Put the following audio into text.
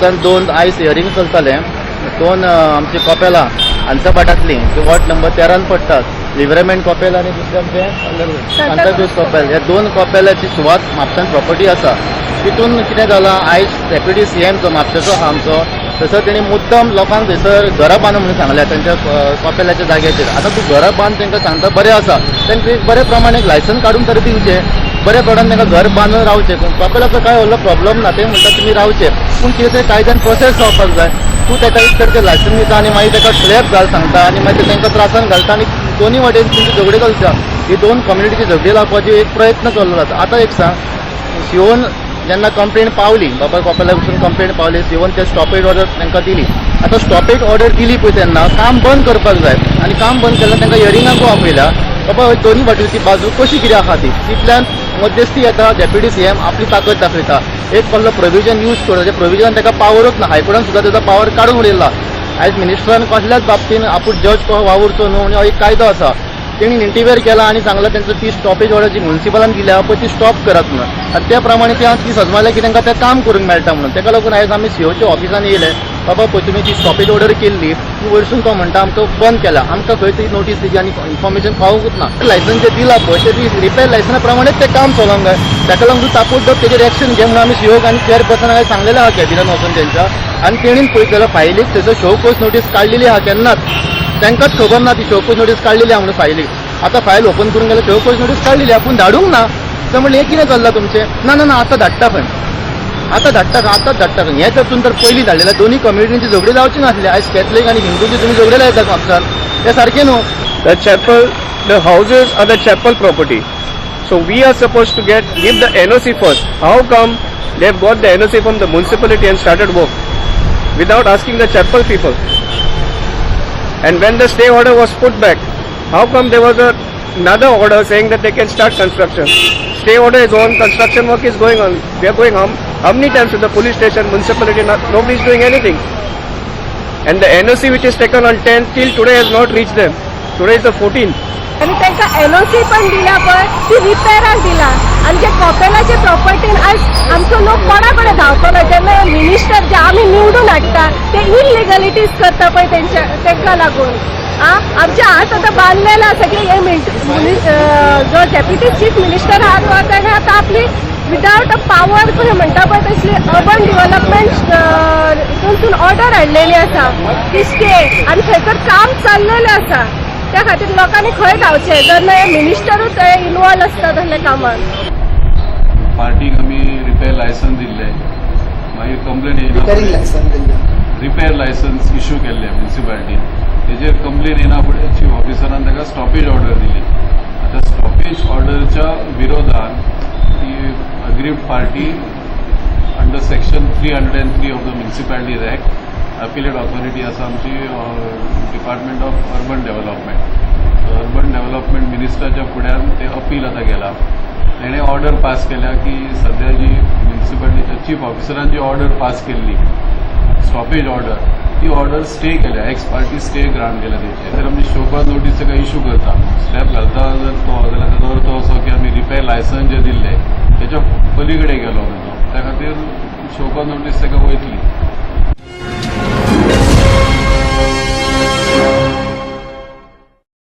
तर दोन आयज हियरींग चलताले. दोन आमची कॉपेला अंतपाटातली ते वॉर्ड नंबर तेरान पडटात लिव्हरेमेंट कॉपेल आणि दुसरे आमचे सांताक्रूज कॉपेल ह्या दोन कॉपेलाची सुवात म्हापशान प्रॉपर्टी आसा तितून कितें जालां आयज डेप्युटी सी एम जो म्हापशेचो आहा आमचो. थंयसर तेणी मुद्दम लोकांक थंयसर घरां बांद म्हणून सांगल्या त्यांच्या अ, कॉपेलाच्या जाग्याचेर आतां तूं घरां बांद तांकां सांगता बरें आसा तांकां एक बरे प्रमाणे एक लायसन काडून तरी दिवचें बऱ्या प्रमाणात तांकां घर बांदून रावचें पूण कॉपेलाचो काय व्हडलो प्रॉब्लम ना ते म्हणटा तुमी रावचे पूण कितें तरी कायद्यान प्रोसेस जावपाक जाय. तूं ताका एक तर ते लायसन दिता आनी मागीर ताका स्लॅब घाल सांगता आनी मागीर ते तांकां त्रासान घालता आनी दोनूय वाटेन तुमची झगडी घालता ही दोन कम्युनिटीची झगडी लावपाची एक प्रयत्न चल्लो जाता आतां एक सांग. शिवोन जेन्ना कंप्लेन पावली. बाबा कॉपला वचून कंप्लेन पावली. शिवोन ते स्टॉपेज ऑर्डर तांकां दिली. आतां स्टॉपेज ऑर्डर दिली पळय तेन्ना काम बंद करपाक जाय. आनी काम बंद केल्यार तांकां हियरिंगाक आपयल्या बाबा दोन्ही वाटेची बाजू कशी कितें आहा ती तितल्यान मध्यस्थी येता डेप्युटी सी एम आपली ताकद दाखयता एक कसलो प्रोविजन यूज करता त्या प्रोविजन ताका पावरूच ना हायकोर्टान सुद्दां तेजो पावर काडून उडयला आयज मिनिस्टरान कसल्याच बाबतीन आपूण जज कसो वावुरचो न्हू म्हणून एक कायदो आसा तेणी इंटिवेर केला आणि सांगला त्यांचं ती स्टॉपेज ऑर्डर जी म्युन्सिपलान दिल्या पळय ती स्टॉप करात म्हणून आनी त्या प्रमाणे ते ती सजमायल्या की त्यांना तें काम करूंक मेळटा म्हणून. ताका लागून आयज आमी सीओच्या ऑफिसान येयले बाबा पळय तुमी ती स्टॉपेज ऑर्डर केल्ली ती वयरसून तो म्हणटा आमकां बंद केला. आमकां खंय ती नोटीस दिली आनी इन्फॉर्मेशन पावूंकूच ना. लायसन जे दिला पळय ते ती रिपेर लायसना प्रमाणेच तें काम चलोंक जाय ताका लागून ताबडतोब तेजेर एक्शन घे म्हणून आमी सीओक आनी चेअर हांवें सांगलेलें आहा कॅबिनान वचून तेंच्या आनी तेणीन पळयत जाल्यार फायलीक तेजो शो कोर्स नोटीस काडलेली आहा केन्नाच तांकांच खबर ना ती शोकोज नोटीस काडलेली आहा म्हणून फायलीक आतां फायल ओपन करून गेल्यार शोकोज नोटीस काडलेली आपूण धाडूंक ना. तर म्हणलें हें कितें चल्लां तुमचें. ना ना ना आतां धाडटा पण. आता धट्टक आता धट्टक याचा तुम्ही तर पहिली झालेला दोन्ही कम्युनिटींची झोगडे जावची नसले आज कॅथलिक आणि हिंदूचे तुम्ही झोगडे लावता का सर त्यासारखे no. The chapel the houses are the chapel property so we are suppose to get give the N O C first how come they have got the N O C from the municipality and started work without asking the chapel people and when the stay order was put back how come they was a another order saying that they can start construction? Stay order is on, construction work is going on. They are going home. how many times to the police station, municipality, not, nobody is doing anything. And the NOC which is taken on 10th till today has not reached them. Today is the 14th. आणि त्यांना NOC पण दिला पण ती रिपेराक दिला आणि जे कॉपेलाचे प्रॉपर्टीन आज आमचो लोक कोणाकडे धांवतलो जेन्ना मिनिस्टर जे आम्ही निवडून हाडटा ते इलिगलिटीज करता पळय तेंच्या तांकां लागून आ आमचे हात आतां आसा की हे जो डेप्युटी चीफ मिनिस्टर आहा तो ताणें आतां आपली विदाउट अ पावर पळय म्हणटा पळय तसली अर्बन डिव्हलपमेंट हितून ऑर्डर हाडलेली आसा ती स्टे आनी थंयसर काम चाललेलें आसा त्या खातीर लोकांनी खंय धांवचें? जेन्ना हे मिनिस्टरूच इनवॉल्व आसता तसल्या कामाक पार्टीक आमी रिपेर लायसन दिल्ले. मागीर कंप्लेन दिल्लें. रिपेर लायसन्स इश्यू केल्ले म्युन्सिपाल्टीन तेजेर कंप्लेन येना फुडें चीफ ऑफिसरान ताका स्टॉपेज ऑर्डर दिली. आतां स्टॉपेज ऑर्डरच्या विरोधान ती agreed party under section three hundred and three of the municipalities act appellate authority आसा आमची department of urban development urban development मिनिस्टरच्या फुड्यान ते अपील आतां गेला तेणें ऑर्डर पास केल्या की सध्या जी म्युन्सिपाल्टीच्या चीफ ऑफिसरान जी ऑर्डर पास केल्ली स्टॉपेज ऑर्डर ती ऑर्डर स्टे केल्या. एक्स पार्टी स्टे ग्रांट केल्या तेचे तर आमी शोकॉज नोटीस ताका इश्यू करता. स्टॅप घालता जर तो जाल्यार ताचो अर्थ असो की आमी रिपेर लायसन जे दिल्ले तेच्या पलीकडे गेलो तो त्या खातीर शोकॉज नोटीस ताका वयतली